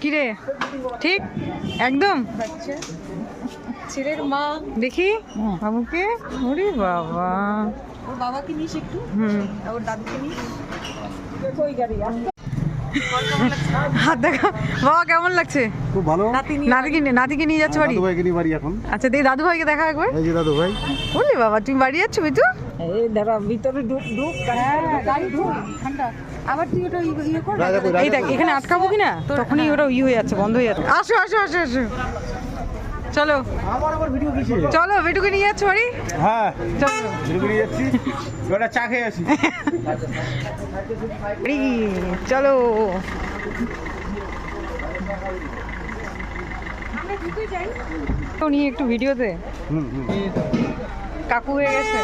কিরে? ঠিক? একদম? ছেলের মা। দেখি? বাবুকে? ওরে বাবা। ওর বাবাকে নিস একটু। হুম। ওর দাদুকে নিস। কই গাড়ি হাত দেখা। বাবা কেমন লাগছে? খুব ভালো। নাতিকে নিয়ে নাতিকে নিয়ে যাচ্ছে বাড়ি? দাদুভাইকে নিয়ে বাড়ি এখন। আচ্ছা দেখি দাদুভাইকে দেখা একবার। এই যে দাদুভাই। বললি বাবা তুমি বাড়ি যাচ্ছ এই দাঁড়া ভিতরে ঢুক ঢুক। গাড়ি ঢুক। ঠান্ডা। আবার তুই ওটা ইয়ে- ইয়ে কর এই দেখ এখানে আটকাবো কিনা? তখনই ওটা ইয়ে হয়ে যাচ্ছে বন্ধ হয়ে যাচ্ছে। আসো আসো আসো আসো। চলো। আমার আবার ভিডিও কিসে চলো বিটুকে নিয়ে যাচ্ছ বাড়ি? হ্যাঁ। চলো। ভিডিও নিয়ে যাচ্ছি। ওটা চা খেয়ে আসি। চলো। নিয়ে একটু ভিডিওতে কাকু হয়ে গেছে।